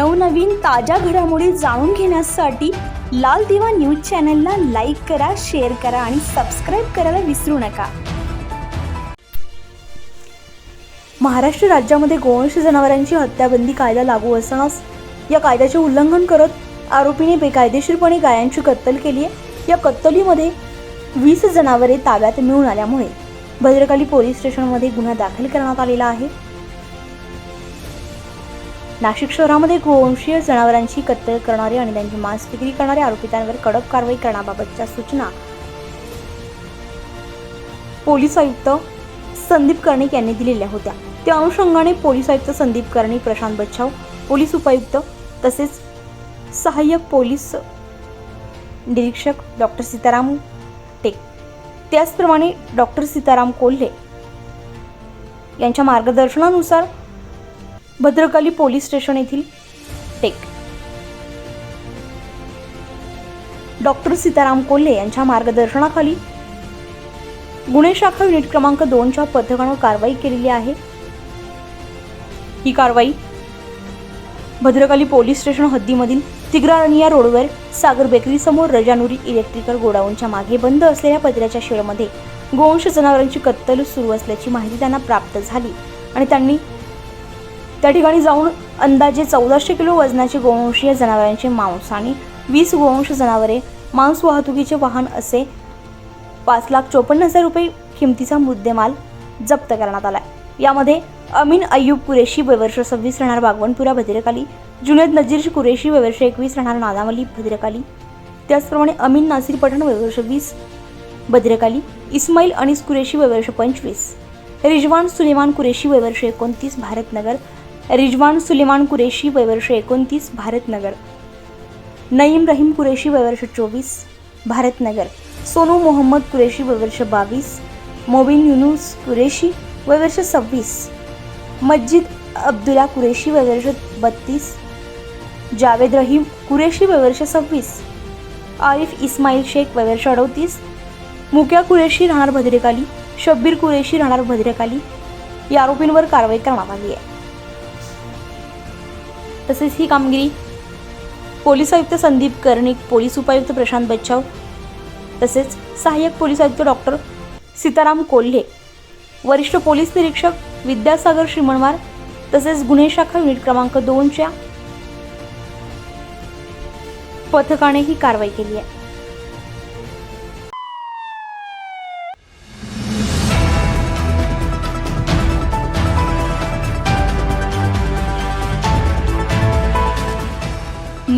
नवनवीन ताज्या घडामोडी जाणून घेण्यासाठी लाल दिवा न्यूज चॅनलला लाईक करा शेअर करा आणि सबस्क्राईब करायला विसरू नका. महाराष्ट्र राज्यामध्ये गोवंश जनावरांची हत्याबंदी कायदा लागू असतानाच या कायद्याचे उल्लंघन करत आरोपीने बेकायदेशीरपणे गायांची कत्तल केली आहे. या कत्तलीमध्ये वीस जनावरे ताब्यात मिळून आल्यामुळे भद्रकाली पोलीस स्टेशनमध्ये गुन्हा दाखल करण्यात आलेला आहे. नाशिक शहरामध्ये गोवंशीय जनावरांची कत्तल करणारे आणि त्यांची मांस विक्री करणाऱ्या आरोपितांवर कडक कारवाई करण्याबाबतच्या सूचना. पोलीस आयुक्त संदीप कर्णिक यांनी दिलेल्या होत्या. त्या अनुषंगाने पोलीस आयुक्त संदीप कर्णिक प्रशांत बच्छाव पोलीस उपायुक्त तसेच सहाय्यक पोलीस निरीक्षक डॉक्टर सीताराम टेक त्याचप्रमाणे डॉक्टर सीताराम कोल्हे यांच्या मार्गदर्शनानुसार भद्रकाली पोलीस स्टेशन येथील टेक. डॉक्टर सीताराम कोल्हे यांच्या मार्गदर्शनाखाली गुन्हे शाखा युनिट क्रमांक दोनच्या पथकानं कारवाई केलेली आहे. ही कारवाई भद्रकाली पोलीस स्टेशन हद्दीमधील तिग्रारनिया रोडवर सागर बेकरी समोर रजानुरी इलेक्ट्रिकल गोडाऊनच्या मागे बंद असलेल्या पत्र्याच्या शेडमध्ये गोवंश जनावरांची कत्तल सुरू असल्याची माहिती त्यांना प्राप्त झाली आणि त्यांनी त्या ठिकाणी जाऊन अंदाजे चौदाशे किलो वजनाचे गोवंशीय जनावरांचे मांस आणि वीस गोवंश जनावरे मांस वाहतुकीचे वाहन असे पाच लाख चोपन्न हजार रुपये किमतीचा मुद्देमाल जप्त करण्यात आला यामध्ये अमीन अय्यूब कुरेशी वयवर्ष सव्वीस राहणार बागवणपुरा भद्रकाली जुनेद नजीर कुरेशी वयवर्ष एकवीस राहणार नादामली भद्रकाली. त्याचप्रमाणे अमीन नासिर पठाण वयवर्ष वीस भद्रकाली. इस्माईल अनिस कुरेशी वयवर्ष पंचवीस रिजवान सुलेमान कुरेशी वयवर्ष एकोणतीस भारतनगर रिजवान सुलेमान कुरेशी वयवर्ष एकोणतीस भारतनगर नईम रहीम कुरेशी वयवर्ष चोवीस भारतनगर सोनू मोहम्मद कुरेशी वयवर्ष बावीस मोबिन युनुस कुरेशी वयवर्ष सव्वीस मस्जिद अब्दुल्ला कुरेशी वयवर्ष बत्तीस जावेद रहीम कुरेशी वयवर्ष सव्वीस आरिफ इस्माईल शेख वयवर्ष अडोतीस मुक्या कुरेशी राहणार भद्रेकाली शब्बीर कुरेशी राहणार भद्रेकाली या आरोपींवर कारवाई करण्यात आली आहे. तसेच ही कामगिरी पोलीस आयुक्त संदीप कर्णिक पोलीस उपायुक्त प्रशांत बच्चाव तसेच सहाय्यक पोलीस आयुक्त डॉक्टर सीताराम कोल्हे वरिष्ठ पोलीस निरीक्षक विद्यासागर श्रीमणवार तसेच गुन्हे शाखा युनिट क्रमांक दोनच्या पथकाने ही कारवाई केली आहे.